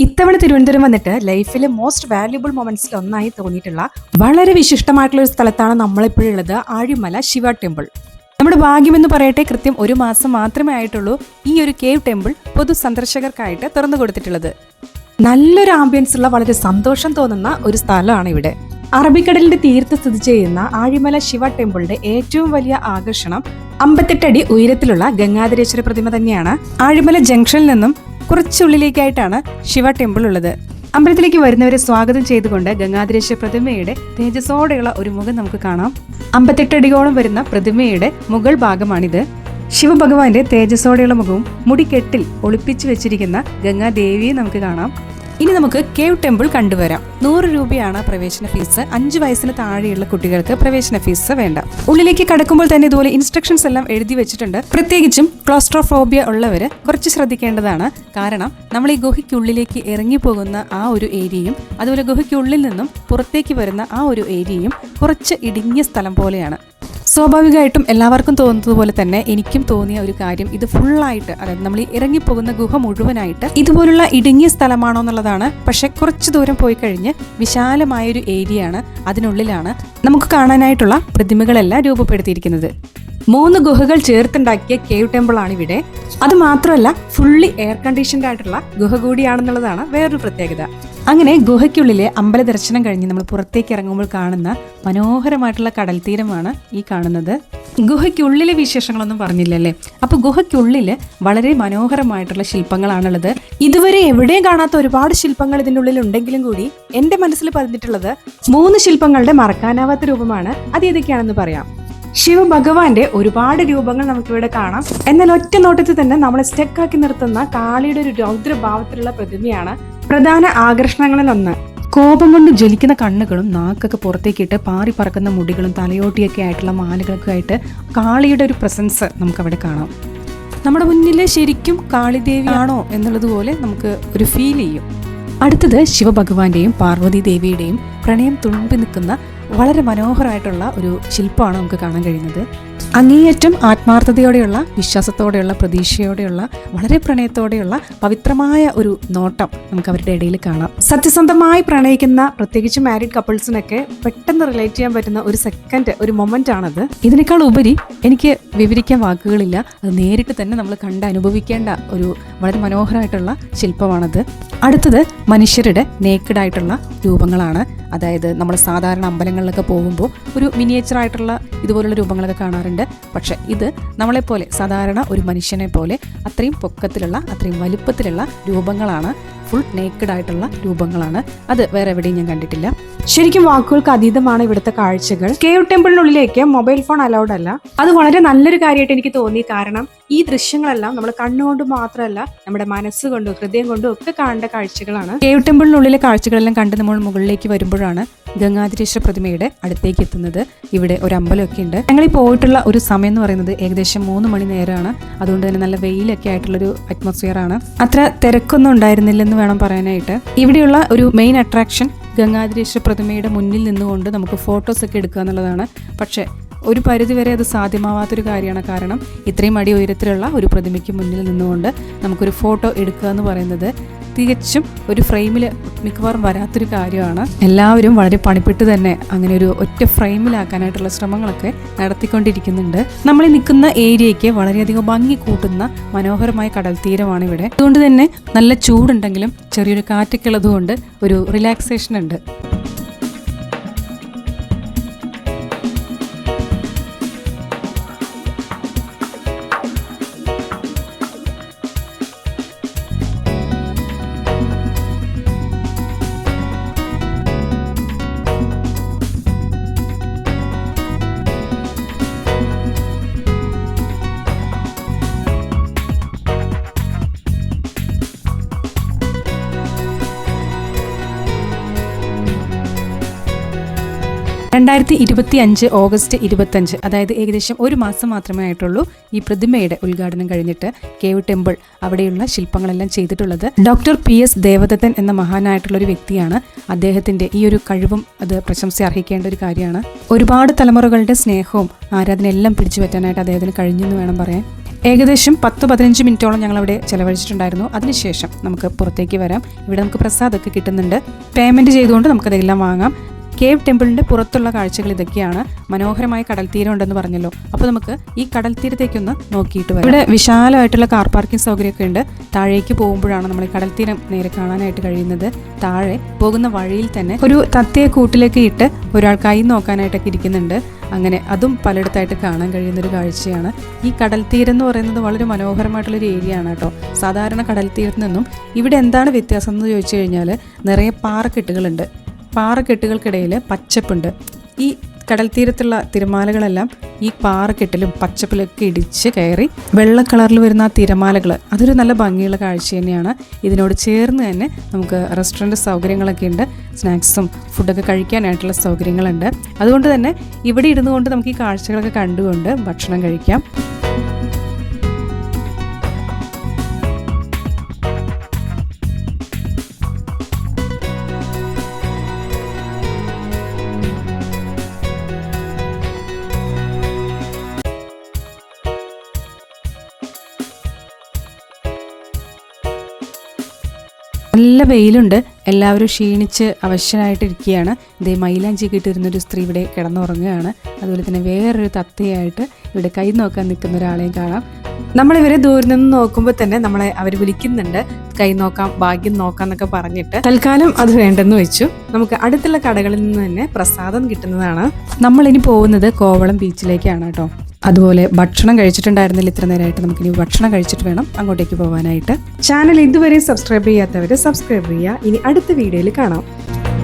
ഇത്തവണ തിരുവനന്തപുരം വന്നിട്ട് ലൈഫിലെ മോസ്റ്റ് വാല്യുബിൾ മൊമെന്റ്സിൽ ഒന്നായി തോന്നിയിട്ടുള്ള വളരെ വിശിഷ്ടമായിട്ടുള്ള ഒരു സ്ഥലത്താണ് നമ്മളിപ്പോഴുള്ളത് ആഴിമല ശിവ ടെമ്പിൾ നമ്മുടെ ഭാഗ്യമെന്ന് പറയട്ടെ കൃത്യം ഒരു മാസം മാത്രമേ ആയിട്ടുള്ളൂ ഈ ഒരു കേവ് ടെമ്പിൾ പൊതു സന്ദർശകർക്കായിട്ട് തുറന്നു കൊടുത്തിട്ടുള്ളത്. നല്ലൊരു ആംബിയൻസ് ഉള്ള വളരെ സന്തോഷം തോന്നുന്ന ഒരു സ്ഥലമാണ് ഇവിടെ. അറബിക്കടലിന്റെ തീരത്ത് സ്ഥിതി ചെയ്യുന്ന ആഴിമല ശിവ ടെമ്പിളിന്റെ ഏറ്റവും വലിയ ആകർഷണം അമ്പത്തെട്ടടി ഉയരത്തിലുള്ള ഗംഗാധരേശ്വര പ്രതിമ തന്നെയാണ്. ആഴിമല ജംഗ്ഷനിൽ നിന്നും കുറച്ചുള്ളിലേക്കായിട്ടാണ് ശിവ ടെമ്പിൾ ഉള്ളത്. അമ്പലത്തിലേക്ക് വരുന്നവരെ സ്വാഗതം ചെയ്തുകൊണ്ട് ഗംഗാധരേശ്വര പ്രതിമയുടെ തേജസ്സോടെയുള്ള ഒരു മുഖം നമുക്ക് കാണാം. അമ്പത്തെട്ടടിയോളം വരുന്ന പ്രതിമയുടെ മുകൾ ഭാഗമാണിത്. ശിവഭഗവാന്റെ തേജസ്സോടെയുള്ള മുഖവും മുടിക്കെട്ടിൽ ഒളിപ്പിച്ചു വെച്ചിരിക്കുന്ന ഗംഗാദേവിയെ നമുക്ക് കാണാം. ഇനി നമുക്ക് കേവ് ടെമ്പിൾ കണ്ടുവരാം. നൂറ് രൂപയാണ് പ്രവേശന ഫീസ്. അഞ്ചു വയസ്സിന് താഴെയുള്ള കുട്ടികൾക്ക് പ്രവേശന ഫീസ് വേണ്ട. ഉള്ളിലേക്ക് കടക്കുമ്പോൾ തന്നെ ഇതുപോലെ ഇൻസ്ട്രക്ഷൻസ് എല്ലാം എഴുതി വെച്ചിട്ടുണ്ട്. പ്രത്യേകിച്ചും ക്ലോസ്ട്രോഫോബിയ ഉള്ളവര് കുറച്ച് ശ്രദ്ധിക്കേണ്ടതാണ്. കാരണം നമ്മൾ ഈ ഗുഹയ്ക്കുള്ളിലേക്ക് ഇറങ്ങി പോകുന്ന ആ ഒരു ഏരിയയും അതുപോലെ ഗുഹയ്ക്കുള്ളിൽ നിന്നും പുറത്തേക്ക് വരുന്ന ആ ഒരു ഏരിയയും കുറച്ച് ഇടുങ്ങിയ സ്ഥലം പോലെയാണ്. സ്വാഭാവികമായിട്ടും എല്ലാവർക്കും തോന്നുന്നത് പോലെ തന്നെ എനിക്കും തോന്നിയ ഒരു കാര്യം ഇത് ഫുള്ളായിട്ട് അതായത് നമ്മൾ ഈ ഇറങ്ങിപ്പോകുന്ന ഗുഹ മുഴുവനായിട്ട് ഇതുപോലുള്ള ഇടുങ്ങിയ സ്ഥലമാണോ എന്നുള്ളതാണ്. പക്ഷെ കുറച്ച് ദൂരം പോയി കഴിഞ്ഞ് വിശാലമായ ഒരു ഏരിയ ആണ് അതിനുള്ളിലാണ് നമുക്ക് കാണാനായിട്ടുള്ള പ്രതിമകളെല്ലാം രൂപപ്പെടുത്തിയിരിക്കുന്നത്. മൂന്ന് ഗുഹകൾ ചേർത്തുണ്ടാക്കിയ കേവ് ടെമ്പിൾ ആണ് ഇവിടെ. അത് മാത്രമല്ല ഫുള്ളി എയർ കണ്ടീഷൻഡ് ആയിട്ടുള്ള ഗുഹ കൂടിയാണെന്നുള്ളതാണ് വേറൊരു പ്രത്യേകത. അങ്ങനെ ഗുഹയ്ക്കുള്ളിലെ അമ്പല ദർശനം കഴിഞ്ഞ് നമ്മൾ പുറത്തേക്ക് ഇറങ്ങുമ്പോൾ കാണുന്ന മനോഹരമായിട്ടുള്ള കടൽ തീരമാണ് ഈ കാണുന്നത്. ഗുഹയ്ക്കുള്ളിലെ വിശേഷങ്ങളൊന്നും പറഞ്ഞില്ലല്ലേ? അപ്പൊ ഗുഹയ്ക്കുള്ളിൽ വളരെ മനോഹരമായിട്ടുള്ള ശില്പങ്ങളാണുള്ളത്. ഇതുവരെ എവിടെയും കാണാത്ത ഒരുപാട് ശില്പങ്ങൾ ഇതിനുള്ളിൽ ഉണ്ടെങ്കിലും കൂടി എന്റെ മനസ്സിൽ പതിഞ്ഞിട്ടുള്ളത് മൂന്ന് ശില്പങ്ങളുടെ മറക്കാനാവാത്ത രൂപമാണ്. അത് ഏതൊക്കെയാണെന്ന് പറയാം. ശിവഭഗവാന്റെ ഒരുപാട് രൂപങ്ങൾ നമുക്കിവിടെ കാണാം. എന്നാൽ ഒറ്റ നോട്ടത്തിൽ തന്നെ നമ്മളെ സ്റ്റെക്കാക്കി നിർത്തുന്ന കാളിയുടെ ഒരു രൗദ്രഭാവത്തിലുള്ള പ്രതിമയാണ് പ്രധാന ആകർഷണങ്ങളിലൊന്ന്. കോപം കൊണ്ട് ജലിക്കുന്ന കണ്ണുകളും നാക്കൊക്കെ പുറത്തേക്കിട്ട് പാറി പറക്കുന്ന മുടികളും തലയോട്ടിയൊക്കെ ആയിട്ടുള്ള മാലകളൊക്കെ ആയിട്ട് കാളിയുടെ ഒരു പ്രസൻസ് നമുക്ക് അവിടെ കാണാം. നമ്മുടെ മുന്നിൽ ശരിക്കും കാളിദേവിയാണോ എന്നുള്ളതുപോലെ നമുക്ക് ഒരു ഫീൽ ചെയ്യും. അടുത്തത് ശിവഭഗവാന്റെയും പാർവതി ദേവിയുടെയും പ്രണയം തുളുമ്പി നിൽക്കുന്ന വളരെ മനോഹരമായിട്ടുള്ള ഒരു ശില്പമാണ് നമുക്ക് കാണാൻ കഴിയുന്നത്. അങ്ങേയറ്റം ആത്മാർത്ഥതയോടെയുള്ള വിശ്വാസത്തോടെയുള്ള പ്രതീക്ഷയോടെയുള്ള വളരെ പ്രണയത്തോടെയുള്ള പവിത്രമായ ഒരു നോട്ടം നമുക്ക് അവരുടെ ഇടയിൽ കാണാം. സത്യസന്ധമായി പ്രണയിക്കുന്ന പ്രത്യേകിച്ച് മാരീഡ് കപ്പിൾസിനൊക്കെ പെട്ടെന്ന് റിലേറ്റ് ചെയ്യാൻ പറ്റുന്ന ഒരു സെക്കൻഡ് ഒരു മൊമെന്റ് ആണത്. ഇതിനേക്കാൾ ഉപരി എനിക്ക് വിവരിക്കാൻ വാക്കുകളില്ല. അത് നേരിട്ട് തന്നെ നമ്മൾ കണ്ട് അനുഭവിക്കേണ്ട ഒരു വളരെ മനോഹരമായിട്ടുള്ള ശില്പമാണത്. അടുത്തത് മനുഷ്യരുടെ നേക്കഡായിട്ടുള്ള രൂപങ്ങളാണ്. അതായത് നമ്മൾ സാധാരണ അമ്പലങ്ങളിലൊക്കെ പോകുമ്പോൾ ഒരു മിനിയേച്ചർ ആയിട്ടുള്ള ഇതുപോലുള്ള രൂപങ്ങളൊക്കെ കാണാറുണ്ട്. പക്ഷേ ഇത് നമ്മളെപ്പോലെ സാധാരണ ഒരു മനുഷ്യനെ പോലെ അത്രയും പൊക്കത്തിലുള്ള അത്രയും വലുപ്പത്തിലുള്ള രൂപങ്ങളാണ് ഫുൾ നേക്കഡ് ആയിട്ടുള്ള രൂപങ്ങളാണ്. അത് വേറെ എവിടെയും ഞാൻ കണ്ടിട്ടില്ല. ശരിക്കും വാക്കുകൾക്ക് അതീതമാണ് ഇവിടുത്തെ കാഴ്ചകൾ. കേവ് ടെമ്പിളിനുള്ളിലേക്ക് മൊബൈൽ ഫോൺ അലൗഡ് അല്ല. അത് വളരെ നല്ലൊരു കാര്യമായിട്ട് എനിക്ക് തോന്നി. കാരണം ഈ ദൃശ്യങ്ങളെല്ലാം നമ്മൾ കണ്ണുകൊണ്ട് മാത്രമല്ല നമ്മുടെ മനസ്സുകൊണ്ടും ഹൃദയം കൊണ്ടും ഒക്കെ കാണേണ്ട കാഴ്ചകളാണ്. കേവ് ടെമ്പിളിനുള്ളിലെ കാഴ്ചകളെല്ലാം കണ്ട് നമ്മൾ മുകളിലേക്ക് വരുമ്പോഴാണ് ഗംഗാധരീശ്വര പ്രതിമയുടെ അടുത്തേക്ക് എത്തുന്നത്. ഇവിടെ ഒരു അമ്പലമൊക്കെ ഉണ്ട്. ഞങ്ങൾ പോയിട്ടുള്ള ഒരു സമയം എന്ന് പറയുന്നത് ഏകദേശം മൂന്ന് മണി നേരമാണ്. അതുകൊണ്ട് തന്നെ നല്ല വെയിലൊക്കെ ആയിട്ടുള്ള ഒരു അറ്റ്മോസ്ഫിയർ ആണ്. അത്ര തിരക്കൊന്നും ഉണ്ടായിരുന്നില്ലെന്ന് വേണം പറയാനായിട്ട്. ഇവിടെയുള്ള ഒരു മെയിൻ അട്രാക്ഷൻ ഗംഗാധരീശ്വര പ്രതിമയുടെ മുന്നിൽ നിന്നുകൊണ്ട് നമുക്ക് ഫോട്ടോസ് ഒക്കെ എടുക്കുക എന്നുള്ളതാണ്. പക്ഷേ ഒരു പരിധിവരെ അത് സാധ്യമാവാത്തൊരു കാര്യമാണ്. കാരണം ഇത്രയും അടി ഉയരത്തിലുള്ള ഒരു പ്രതിമയ്ക്ക് മുന്നിൽ നിന്നുകൊണ്ട് നമുക്കൊരു ഫോട്ടോ എടുക്കുക എന്ന് പറയുന്നത് തികച്ചും ഒരു ഫ്രെയിമിൽ മിക്കവാറും വരാത്തൊരു കാര്യമാണ്. എല്ലാവരും വളരെ പണിപ്പെട്ട് തന്നെ അങ്ങനെ ഒരു ഒറ്റ ഫ്രെയിമിലാക്കാനായിട്ടുള്ള ശ്രമങ്ങളൊക്കെ നടത്തിക്കൊണ്ടിരിക്കുന്നുണ്ട്. നമ്മൾ നിൽക്കുന്ന ഏരിയയ്ക്ക് വളരെയധികം ഭംഗി കൂട്ടുന്ന മനോഹരമായ കടൽ തീരമാണ് ഇവിടെ. അതുകൊണ്ട് തന്നെ നല്ല ചൂടുണ്ടെങ്കിലും ചെറിയൊരു കാറ്റൊക്കെ ഉള്ളതുകൊണ്ട് ഒരു റിലാക്സേഷൻ ഉണ്ട്. രണ്ടായിരത്തി ഇരുപത്തി അഞ്ച് ഓഗസ്റ്റ് ഇരുപത്തഞ്ച് അതായത് ഏകദേശം ഒരു മാസം മാത്രമേ ആയിട്ടുള്ളൂ ഈ പ്രതിമയുടെ ഉദ്ഘാടനം കഴിഞ്ഞിട്ട് കേവ് ടെമ്പിൾ അവിടെയുള്ള ശില്പങ്ങളെല്ലാം ചെയ്തിട്ടുള്ളത്. ഡോക്ടർ പി എസ് ദേവദത്തൻ എന്ന മഹാനായിട്ടുള്ള ഒരു വ്യക്തിയാണ്. അദ്ദേഹത്തിന്റെ ഈ ഒരു കഴിവും അത് പ്രശംസ അർഹിക്കേണ്ട ഒരു കാര്യമാണ്. ഒരുപാട് തലമുറകളുടെ സ്നേഹവും ആരാധനയെല്ലാം പിടിച്ചു പറ്റാനായിട്ട് അദ്ദേഹത്തിന് കഴിഞ്ഞു എന്ന് വേണം പറയാൻ. ഏകദേശം പത്ത് പതിനഞ്ച് മിനിറ്റോളം ഞങ്ങൾ അവിടെ ചെലവഴിച്ചിട്ടുണ്ടായിരുന്നു. അതിനുശേഷം നമുക്ക് പുറത്തേക്ക് വരാം. ഇവിടെ നമുക്ക് പ്രസാദമൊക്കെ കിട്ടുന്നുണ്ട്. പേയ്മെന്റ് ചെയ്തുകൊണ്ട് നമുക്കതെല്ലാം വാങ്ങാം. കേവ് ടെമ്പിളിന്റെ പുറത്തുള്ള കാഴ്ചകൾ ഇതൊക്കെയാണ്. മനോഹരമായ കടൽ തീരം ഉണ്ടെന്ന് പറഞ്ഞല്ലോ. അപ്പോൾ നമുക്ക് ഈ കടൽ തീരത്തേക്കൊന്ന് നോക്കിയിട്ട് വരാം. ഇവിടെ വിശാലമായിട്ടുള്ള കാർ പാർക്കിംഗ് സൗകര്യമൊക്കെ ഉണ്ട്. താഴേക്ക് പോകുമ്പോഴാണ് നമ്മൾ കടൽ തീരം നേരെ കാണാനായിട്ട് കഴിയുന്നത്. താഴെ പോകുന്ന വഴിയിൽ തന്നെ ഒരു തത്തയെ കൂട്ടിലേക്ക് ഇട്ട് ഒരാൾ കൈ നോക്കാനായിട്ടൊക്കെ ഇരിക്കുന്നുണ്ട്. അങ്ങനെ അതും പലയിടത്തായിട്ട് കാണാൻ കഴിയുന്ന ഒരു കാഴ്ചയാണ്. ഈ കടൽ തീരം എന്ന് പറയുന്നത് വളരെ മനോഹരമായിട്ടുള്ള ഒരു ഏരിയ ആണ് കേട്ടോ. സാധാരണ കടൽ തീരത്ത് നിന്നും ഇവിടെ എന്താണ് വ്യത്യാസം എന്ന് ചോദിച്ചു കഴിഞ്ഞാൽ നിറയെ പാറക്കെട്ടുകളുണ്ട് പാറക്കെട്ടുകൾക്കിടയിൽ പച്ചപ്പുണ്ട്. ഈ കടൽ തീരത്തുള്ള തിരമാലകളെല്ലാം ഈ പാറക്കെട്ടിലും പച്ചപ്പിലൊക്കെ ഇടിച്ച് കയറി വെള്ള കളറിൽ വരുന്ന ആ തിരമാലകൾ അതൊരു നല്ല ഭംഗിയുള്ള കാഴ്ച തന്നെയാണ്. ഇതിനോട് ചേർന്ന് തന്നെ നമുക്ക് റെസ്റ്റോറന്റ് സൗകര്യങ്ങളൊക്കെ ഉണ്ട്. സ്നാക്സും ഫുഡൊക്കെ കഴിക്കാനായിട്ടുള്ള സൗകര്യങ്ങളുണ്ട്. അതുകൊണ്ട് തന്നെ ഇവിടെ ഇരുന്നുകൊണ്ട് നമുക്ക് ഈ കാഴ്ചകളൊക്കെ കണ്ടുകൊണ്ട് ഭക്ഷണം കഴിക്കാം. നല്ല വെയിലുണ്ട്. എല്ലാവരും ക്ഷീണിച്ച് അവശനായിട്ടിരിക്കുകയാണ്. ഇതേ മൈലാഞ്ചി കിട്ടിയിരുന്നൊരു സ്ത്രീ ഇവിടെ കിടന്നുറങ്ങുകയാണ്. അതുപോലെ തന്നെ വേറൊരു തത്തയായിട്ട് ഇവിടെ കൈ നോക്കാൻ നിൽക്കുന്ന ഒരാളെയും കാണാം. നമ്മളിവരെ ദൂരെ നിന്ന് നോക്കുമ്പോൾ തന്നെ നമ്മളെ അവർ വിളിക്കുന്നുണ്ട്. കൈ നോക്കാം ഭാഗ്യം നോക്കാം എന്നൊക്കെ പറഞ്ഞിട്ട്. തൽക്കാലം അത് വേണ്ടെന്ന് വെച്ചു. നമുക്ക് അടുത്തുള്ള കടകളിൽ നിന്ന് തന്നെ പ്രസാദം കിട്ടുന്നതാണ്. നമ്മളിനി പോകുന്നത് കോവളം ബീച്ചിലേക്കാണ് കേട്ടോ. അതുപോലെ ഭക്ഷണം കഴിച്ചിട്ടുണ്ടായിരുന്നില്ല ഇത്ര നേരമായിട്ട്. നമുക്കിനി ഭക്ഷണം കഴിച്ചിട്ട് വേണം അങ്ങോട്ടേക്ക് പോകാനായിട്ട് ചാനൽ ഇതുവരെ സബ്സ്ക്രൈബ് ചെയ്യാത്തവർ സബ്സ്ക്രൈബ് ചെയ്യുക. ഇനി അടുത്ത വീഡിയോയിൽ കാണാം.